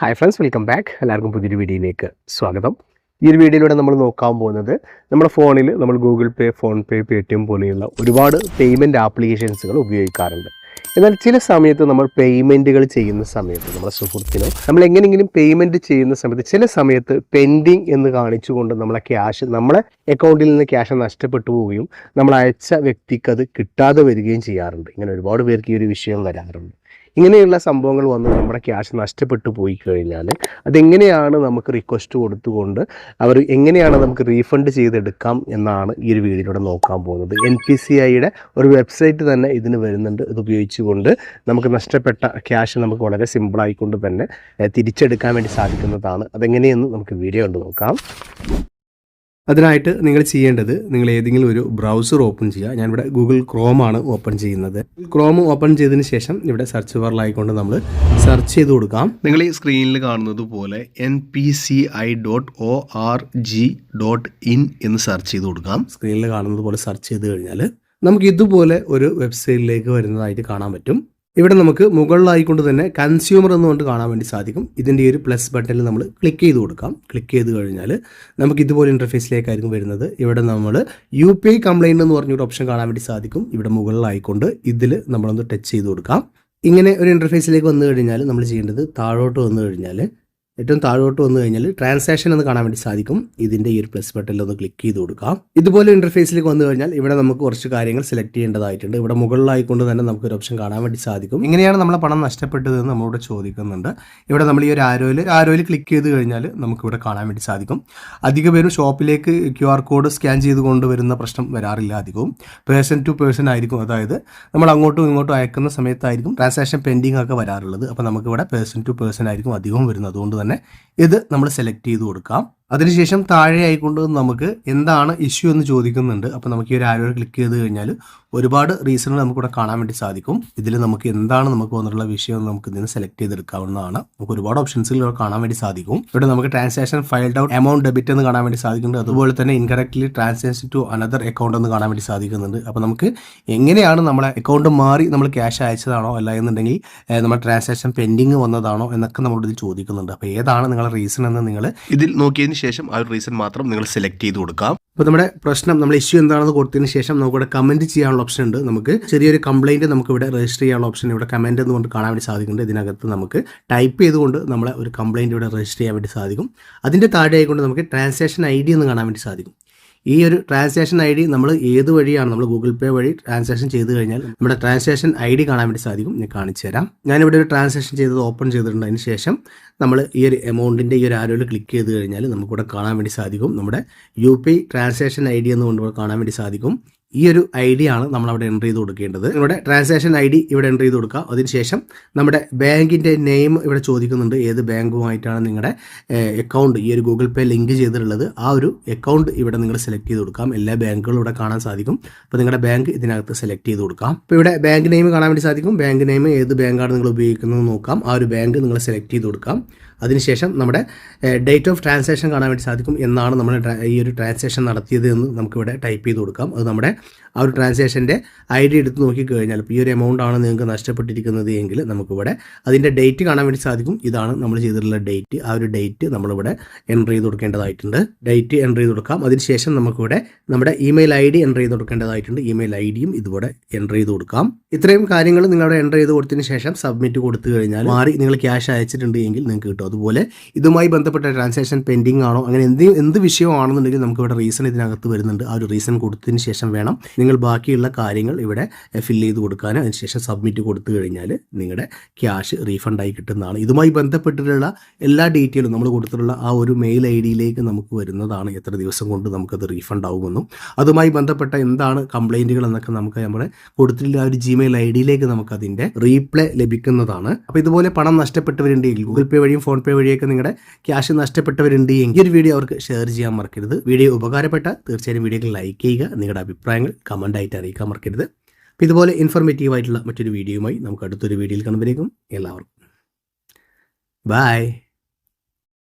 Hi friends welcome back എല്ലാവർക്കും പുതിയൊരു വീഡിയോയിലേക്ക് സ്വാഗതം. ഈ ഒരു വീഡിയോയിലൂടെ നമ്മൾ നോക്കാൻ പോകുന്നത് നമ്മുടെ ഫോണിൽ നമ്മൾ Google Pay PhonePe Paytm പോലെയുള്ള ഒരുപാട് പേയ്മെന്റ് ആപ്ലിക്കേഷൻസുകൾ ഉപയോഗിക്കാറുണ്ട്. എന്നാൽ ചില സമയത്ത് നമ്മൾ പേയ്മെന്റുകൾ ചെയ്യുന്ന സമയത്ത് നമ്മുടെ സുഹൃത്തിനോ നമ്മൾ എങ്ങനെയെങ്കിലും പേയ്മെന്റ് ചെയ്യുന്ന സമയത്ത് ചില സമയത്ത് പെൻഡിങ് എന്ന് കാണിച്ചുകൊണ്ട് നമ്മളെ ക്യാഷ് നമ്മളെ അക്കൗണ്ടിൽ നിന്ന് ക്യാഷ് നഷ്ടപ്പെട്ടു പോവുകയും നമ്മൾ അയച്ച വ്യക്തിക്ക് അത് കിട്ടാതെ വരികയും ചെയ്യാറുണ്ട്. ഇങ്ങനെ ഒരുപാട് പേർക്ക് ഈ ഒരു വിഷയം വരാറുണ്ട്. ഇങ്ങനെയുള്ള സംഭവങ്ങൾ വന്ന് നമ്മുടെ ക്യാഷ് നഷ്ടപ്പെട്ടു പോയി കഴിഞ്ഞാൽ അതെങ്ങനെയാണ് നമുക്ക് റിക്വസ്റ്റ് കൊടുത്തുകൊണ്ട് അവർ എങ്ങനെയാണ് നമുക്ക് റീഫണ്ട് ചെയ്തെടുക്കാം എന്നാണ് ഈ ഒരു വീഡിയോയിലൂടെ നോക്കാൻ പോകുന്നത്. എൻ പി സി ഐയുടെ ഒരു വെബ്സൈറ്റ് തന്നെ ഇതിന് വരുന്നുണ്ട്. ഇത് ഉപയോഗിച്ചുകൊണ്ട് നമുക്ക് നഷ്ടപ്പെട്ട ക്യാഷ് നമുക്ക് വളരെ സിമ്പിളായിക്കൊണ്ട് തന്നെ തിരിച്ചെടുക്കാൻ വേണ്ടി സാധിക്കുന്നതാണ്. അതെങ്ങനെയെന്ന് നമുക്ക് വീഡിയോ കൊണ്ട് നോക്കാം. അതിനായിട്ട് നിങ്ങൾ ചെയ്യേണ്ടത് നിങ്ങൾ ഏതെങ്കിലും ഒരു ബ്രൗസർ ഓപ്പൺ ചെയ്യുക. ഞാനിവിടെ ഗൂഗിൾ ക്രോം ആണ് ഓപ്പൺ ചെയ്യുന്നത്. ക്രോം ഓപ്പൺ ചെയ്തതിന് ശേഷം ഇവിടെ സെർച്ച് ബാറിലായിക്കൊണ്ട് നമ്മൾ സെർച്ച് ചെയ്ത് കൊടുക്കാം. നിങ്ങൾ ഈ സ്ക്രീനിൽ കാണുന്നത് പോലെ N P C I dot O R G dot in എന്ന് സെർച്ച് ചെയ്ത് കൊടുക്കാം. സ്ക്രീനിൽ കാണുന്നത് പോലെ സെർച്ച് ചെയ്ത് കഴിഞ്ഞാൽ നമുക്ക് ഇതുപോലെ ഒരു വെബ്സൈറ്റിലേക്ക് വരുന്നതായിട്ട് കാണാൻ പറ്റും. ഇവിടെ നമുക്ക് മുകളിലായിക്കൊണ്ട് തന്നെ കൺസ്യൂമർ എന്നുകൊണ്ട് കാണാൻ വേണ്ടി സാധിക്കും. ഇതിന്റെ ഒരു പ്ലസ് ബട്ടണിൽ നമ്മൾ ക്ലിക്ക് ചെയ്ത് കൊടുക്കാം. ക്ലിക്ക് ചെയ്ത് കഴിഞ്ഞാൽ നമുക്ക് ഇതുപോലെ ഇന്റർഫേസിലേക്കായിരിക്കും വരുന്നത്. ഇവിടെ നമ്മൾ യു പി ഐ കംപ്ലൈന്റ് എന്ന് പറഞ്ഞൊരു ഓപ്ഷൻ കാണാൻ വേണ്ടി സാധിക്കും. ഇവിടെ മുകളിലായിക്കൊണ്ട് ഇതിൽ നമ്മളൊന്ന് ടച്ച് ചെയ്ത് കൊടുക്കാം. ഇങ്ങനെ ഒരു ഇന്റർഫേസിലേക്ക് വന്നു കഴിഞ്ഞാൽ നമ്മൾ ചെയ്യേണ്ടത് താഴോട്ട് വന്നു കഴിഞ്ഞാൽ ഏറ്റവും താഴോട്ട് വന്നു കഴിഞ്ഞാൽ ട്രാൻസാക്ഷൻ എന്ന് കാണാൻ വേണ്ടി സാധിക്കും. ഇതിന്റെ ഈ ഒരു പ്ലസ് ബട്ടണിൽ ഒന്ന് ക്ലിക്ക് ചെയ്ത് കൊടുക്കാം. ഇതുപോലെ ഇന്റർഫേസിലേക്ക് വന്നു കഴിഞ്ഞാൽ ഇവിടെ നമുക്ക് കുറച്ച് കാര്യങ്ങൾ സെലക്ട് ചെയ്യേണ്ടതായിട്ടുണ്ട്. ഇവിടെ മുകളിലായിക്കൊണ്ട് തന്നെ നമുക്ക് ഒരു ഓപ്ഷൻ കാണാൻ വേണ്ടി സാധിക്കും. ഇങ്ങനെയാണ് നമ്മളെ പണം നഷ്ടപ്പെട്ടതെന്ന് നമ്മളോട് ചോദിക്കുന്നുണ്ട്. ഇവിടെ നമ്മൾ ഈ ഒരു ആരോയിൽ ആരോയിൽ ക്ലിക്ക് ചെയ്ത് കഴിഞ്ഞാൽ നമുക്ക് ഇവിടെ കാണാൻ വേണ്ടി സാധിക്കും. അധിക പേരും ഷോപ്പിലേക്ക് ക്യു ആർ കോഡ് സ്കാൻ ചെയ്ത് കൊണ്ടുവരുന്ന പ്രശ്നം വരാറില്ല അധികവും. പേഴ്സൺ ടു പേഴ്സൺ ആയിരിക്കും. അതായത് നമ്മൾ അങ്ങോട്ടും ഇങ്ങോട്ടും അയക്കുന്ന സമയത്തായിരിക്കും ട്രാൻസാക്ഷൻ പെൻഡിങ് ഒക്കെ വരാറുള്ളത്. അപ്പോൾ നമുക്ക് ഇവിടെ പേഴ്സൺ ടു പേഴ്സൺ ആയിരിക്കും അധികവും വരുന്നത്. അതുകൊണ്ട് തന്നെ ഇത് നമ്മൾ സെലക്ട് ചെയ്ത് കൊടുക്കാം. അതിനുശേഷം താഴെ ആയിക്കൊണ്ട് നമുക്ക് എന്താണ് ഇഷ്യൂ എന്ന് ചോദിക്കുന്നുണ്ട്. അപ്പോൾ നമുക്ക് ഈ ഒരു ആരോ ക്ലിക്ക് ചെയ്ത് കഴിഞ്ഞാൽ ഒരുപാട് റീസണുകൾ നമുക്കിവിടെ കാണാൻ വേണ്ടി സാധിക്കും. ഇതിൽ നമുക്ക് എന്താണ് നമുക്ക് വന്നിട്ടുള്ള വിഷയം എന്ന് നമുക്ക് ഇതിന് സെലക്ട് ചെയ്തെടുക്കാവുന്നതാണ്. നമുക്ക് ഒരുപാട് ഓപ്ഷൻസിൽ കാണാൻ വേണ്ടി സാധിക്കും. ഇവിടെ നമുക്ക് transaction failed but amount debit എന്ന് കാണാൻ വേണ്ടി സാധിക്കുന്നുണ്ട്. അതുപോലെ തന്നെ incorrectly transaction to another account എന്ന് കാണാൻ വേണ്ടി സാധിക്കുന്നുണ്ട്. അപ്പോൾ നമുക്ക് എങ്ങനെയാണ് നമ്മളെ അക്കൗണ്ട് മാറി നമ്മൾ ക്യാഷ് അയച്ചതാണോ അല്ല എന്നുണ്ടെങ്കിൽ നമ്മുടെ ട്രാൻസാക്ഷൻ പെൻഡിങ് വന്നതാണോ എന്നൊക്കെ നമ്മളോട് ചോദിക്കുന്നുണ്ട്. അപ്പോൾ ഏതാണ് നിങ്ങളുടെ റീസൺ എന്ന് നിങ്ങൾ ഇതിൽ നോക്കിയതിന് ശേഷം ആ ഒരു റീസൺ മാത്രം നിങ്ങൾ സെലക്ട് ചെയ്ത് കൊടുക്കാം. അപ്പോൾ നമ്മുടെ പ്രശ്നം നമ്മൾ ഇഷ്യൂ എന്താണെന്ന് കൊടുത്തതിന് ശേഷം നമുക്കിവിടെ കമന്റ് ചെയ്യാനുള്ള ഓപ്ഷൻ ഉണ്ട്. നമുക്ക് ചെറിയൊരു കംപ്ലൈന്റ് നമുക്ക് ഇവിടെ രജിസ്റ്റർ ചെയ്യാനുള്ള ഓപ്ഷൻ ഇവിടെ കമന്റ് എന്നുകൊണ്ട് കാണാൻ വേണ്ടി സാധിക്കുന്നുണ്ട്. ഇതിനകത്ത് നമുക്ക് ടൈപ്പ് ചെയ്തുകൊണ്ട് നമ്മളെ ഒരു കംപ്ലൈന്റ് ഇവിടെ രജിസ്റ്റർ ചെയ്യാൻ വേണ്ടി സാധിക്കും. അതിന്റെ താഴെ ആയിക്കൊണ്ട് നമുക്ക് ട്രാൻസാക്ഷൻ ഐ ഡി എന്ന് കാണാൻ വേണ്ടി സാധിക്കും. ഈ ഒരു ട്രാൻസാക്ഷൻ ഐ ഡി നമ്മൾ ഏത് വഴിയാണ് നമ്മൾ ഗൂഗിൾ പേ വഴി ട്രാൻസാക്ഷൻ ചെയ്ത് കഴിഞ്ഞാൽ നമ്മുടെ ട്രാൻസാക്ഷൻ ഐ ഡി കാണാൻ വേണ്ടി സാധിക്കും. ഞാൻ കാണിച്ചു തരാം. ഞാനിവിടെ ഒരു ട്രാൻസാക്ഷൻ ചെയ്തത് ഓപ്പൺ ചെയ്തിട്ടുണ്ട്. അതിന് ശേഷം നമ്മൾ ഈ ഒരു എമൗണ്ടിന്റെ ഈ ഒരു ആരോയിൽ ക്ലിക്ക് ചെയ്ത് കഴിഞ്ഞാൽ നമുക്കിവിടെ കാണാൻ വേണ്ടി സാധിക്കും. നമ്മുടെ U P transaction I D എന്നുകൊണ്ട് കാണാൻ വേണ്ടി സാധിക്കും. ഈ ഒരു ഐ ഡി ആണ് നമ്മൾ അവിടെ എന്റർ ചെയ്ത് കൊടുക്കേണ്ടത്. നിങ്ങളുടെ ട്രാൻസാക്ഷൻ ഐ ഡി ഇവിടെ എന്റർ ചെയ്ത് കൊടുക്കുക അതിനുശേഷം നമ്മുടെ ബാങ്കിന്റെ നെയിം ഇവിടെ ചോദിക്കുന്നുണ്ട്. ഏത് ബാങ്കുമായിട്ടാണ് നിങ്ങളുടെ അക്കൗണ്ട് ഈ ഒരു ഗൂഗിൾ പേ ലിങ്ക് ചെയ്തിട്ടുള്ളത്. ആ ഒരു അക്കൗണ്ട് ഇവിടെ നിങ്ങൾ സെലക്ട് ചെയ്ത് കൊടുക്കാം. എല്ലാ ബാങ്കുകളും ഇവിടെ കാണാൻ സാധിക്കും. അപ്പോൾ നിങ്ങളുടെ ബാങ്ക് ഇതിനകത്ത് സെലക്ട് ചെയ്ത് കൊടുക്കാം. അപ്പോൾ ഇവിടെ ബാങ്ക് നെയിം കാണാൻ വേണ്ടി സാധിക്കും. ബാങ്ക് നെയിം ഏത് ബാങ്കാണ് നിങ്ങൾ ഉപയോഗിക്കുന്നത് നോക്കാം. ആ ഒരു ബാങ്ക് നിങ്ങൾ സെലക്ട് ചെയ്ത് കൊടുക്കാം. അതിനുശേഷം നമ്മുടെ ഡേറ്റ് ഓഫ് ട്രാൻസാക്ഷൻ കാണാൻ വേണ്ടി സാധിക്കും എന്നാണ് നമ്മൾ ഈ ഒരു ട്രാൻസാക്ഷൻ നടത്തിയത് എന്ന് നമുക്കിവിടെ ടൈപ്പ് ചെയ്ത് കൊടുക്കാം. അത് നമ്മുടെ ആ ഒരു ട്രാൻസാക്ഷന്റെ ഐ ഡി എടുത്ത് നോക്കിക്കഴിഞ്ഞാൽ ഇപ്പോൾ ഈ ഒരു എമൗണ്ട് ആണ് നിങ്ങൾക്ക് നഷ്ടപ്പെട്ടിരിക്കുന്നത് എങ്കിൽ നമുക്കിവിടെ അതിന്റെ ഡേറ്റ് കാണാൻ വേണ്ടി സാധിക്കും. ഇതാണ് നമ്മൾ ചെയ്തിട്ടുള്ള ഡേറ്റ് ആ ഒരു ഡേറ്റ് നമ്മളിവിടെ എന്റർ ചെയ്ത് കൊടുക്കേണ്ടതായിട്ടുണ്ട്. ഡേറ്റ് എന്റർ ചെയ്ത് കൊടുക്കാം. അതിനുശേഷം നമുക്കിവിടെ നമ്മുടെ ഇമെയിൽ ഐ ഡി എന്റർ ചെയ്ത് കൊടുക്കേണ്ടതായിട്ടുണ്ട്. ഇമെയിൽ ഐ ഡിയും ഇതുപോലെ എന്റർ ചെയ്ത് കൊടുക്കാം. ഇത്രയും കാര്യങ്ങൾ നിങ്ങളുടെ എന്റർ ചെയ്ത് കൊടുത്തതിന് ശേഷം സബ്മിറ്റ് കൊടുത്തു കഴിഞ്ഞാൽ മാറി നിങ്ങൾ ക്യാഷ് അയച്ചിട്ടുണ്ട് എങ്കിൽ നിങ്ങൾക്ക് കിട്ടും. അതുപോലെ ഇതുമായി ബന്ധപ്പെട്ട ട്രാൻസാക്ഷൻ പെൻഡിങ് ആണോ അങ്ങനെ എന്ത് എന്ത് വിഷയമാണെന്നുണ്ടെങ്കിൽ നമുക്കിവിടെ റീസൺ ഇതിനകത്ത് വരുന്നുണ്ട്. ആ ഒരു റീസൺ കൊടുത്തതിന് ശേഷം വേണം നിങ്ങൾ ബാക്കിയുള്ള കാര്യങ്ങൾ ഇവിടെ ഫില്ല് ചെയ്ത് കൊടുക്കാനും അതിനുശേഷം സബ്മിറ്റ് കൊടുത്തു കഴിഞ്ഞാൽ നിങ്ങളുടെ ക്യാഷ് റീഫണ്ടായി കിട്ടുന്നതാണ്. ഇതുമായി ബന്ധപ്പെട്ടിട്ടുള്ള എല്ലാ ഡീറ്റെയിലും നമ്മൾ കൊടുത്തിട്ടുള്ള ആ ഒരു മെയിൽ ഐ ഡിയിലേക്ക് നമുക്ക് വരുന്നതാണ്. എത്ര ദിവസം കൊണ്ട് നമുക്കത് റീഫണ്ട് ആകുമെന്നും അതുമായി ബന്ധപ്പെട്ട എന്താണ് കംപ്ലൈന്റുകൾ എന്നൊക്കെ നമുക്ക് നമ്മുടെ കൊടുത്തിട്ടുള്ള ആ ഒരു ജിമെയിൽ ഐ ഡിയിലേക്ക് നമുക്കതിന്റെ റീപ്ലേ ലഭിക്കുന്നതാണ്. അപ്പോൾ ഇതുപോലെ പണം നഷ്ടപ്പെട്ടവരുണ്ടെങ്കിൽ ഗൂഗിൾ പേ വഴിയും ഫോൺ പേ വഴിയൊക്കെ നിങ്ങളുടെ ക്യാഷ് നഷ്ടപ്പെട്ടവരുണ്ട് എങ്കിൽ ഈ ഒരു വീഡിയോ അവർക്ക് ഷെയർ ചെയ്യാൻ മറക്കരുത്. വീഡിയോ ഉപകാരപ്പെട്ട തീർച്ചയായും വീഡിയോക്ക് ലൈക്ക് ചെയ്യുക. നിങ്ങളുടെ അഭിപ്രായങ്ങൾ കമന്റായിട്ട് അറിയിക്കാൻ മറക്കരുത്. അപ്പോൾ ഇതുപോലെ ഇൻഫോർമേറ്റീവ് ആയിട്ടുള്ള മറ്റൊരു വീഡിയോയുമായി നമുക്ക് അടുത്തൊരു വീഡിയോയിൽ കാണുമ്പോഴേക്കും എല്ലാവർക്കും. ബൈ